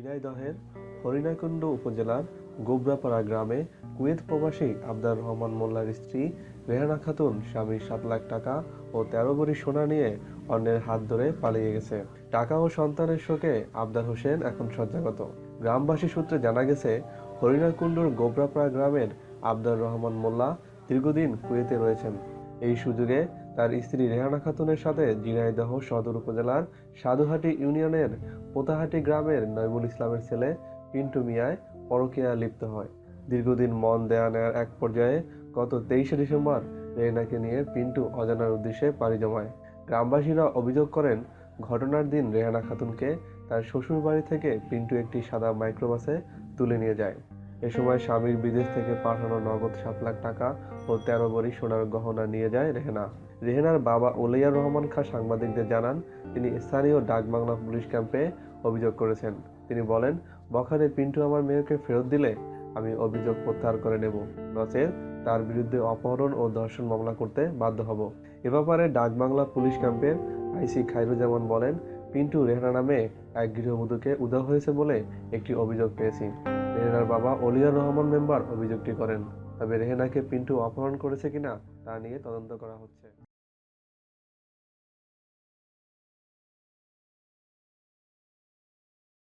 ঝিনাইদহের হরিণাকুণ্ড উপজেলার গোবরাপাড়া গ্রামে কুয়েত প্রবাসী আবদার রহমান মোল্লার স্ত্রী রেহানা খাতুন স্বামীর সাত লাখ টাকা ও তেরো ভরি সোনা নিয়ে অন্যের হাত ধরে পালিয়ে গেছে। টাকা ও সন্তানের শোকে আবদার হোসেন এখন শয্যাগত। গ্রামবাসী সূত্রে জানা গেছে, হরিণাকুণ্ডুর গোবরাপাড়া গ্রামের আবদার রহমান মোল্লা দীর্ঘদিন কুয়েতে রয়েছেন। এই সুযোগে তার স্ত্রী রেহানা খাতুনের সাথে ঝিনাইদহ সদর উপজেলার সাধুহাটি ইউনিয়নের পোতাহাটি গ্রামের নয়মুল ইসলামের ছেলে পিন্টু মিয়ায় পরকীয়া লিপ্ত হয়। দীর্ঘদিন মন দেয়া নেয়ার এক পর্যায়ে গত তেইশে ডিসেম্বর রেহানাকে নিয়ে পিন্টু অজানার উদ্দেশ্যে পাড়ি জমায়। গ্রামবাসীরা অভিযোগ করেন, ঘটনার দিন রেহানা খাতুনকে তার শ্বশুর বাড়ি থেকে পিন্টু একটি সাদা মাইক্রোবাসে তুলে নিয়ে যায়। এ সময় স্বামীর বিদেশ থেকে পাঠানো নগদ সাত লাখ টাকা ও তেরো ভরি সোনার গহনা নিয়ে যায় রেহেনা। রেহেনার বাবা ওলিয়ার রহমান খাঁ সাংবাদিকদের জানান, তিনি স্থানীয় ডাকবাংলা পুলিশ ক্যাম্পে অভিযোগ করেছেন। তিনি বলেন বখারে পিন্টু আমার মেয়েকে ফেরত দিলে আমি অভিযোগ প্রত্যাহার করে নেব। নচেত তার বিরুদ্ধে অপহরণ ও ধর্ষণ মামলা করতে বাধ্য হব। এ ব্যাপারে ডাকবাংলা পুলিশ ক্যাম্পের আইসি খাইরুজ্জামান বলেন পিন্টু রেহানা নামে এক গৃহবধূকে উদা হয়েছে বলে একটি অভিযোগ পেয়েছি। রেহানার বাবা অলিয়া রহমান মেম্বার অভিযোগটি করেন। তবে রেহানাকে পিন্টু অপহরণ করেছে কিনা তা নিয়ে তদন্ত করা হচ্ছে।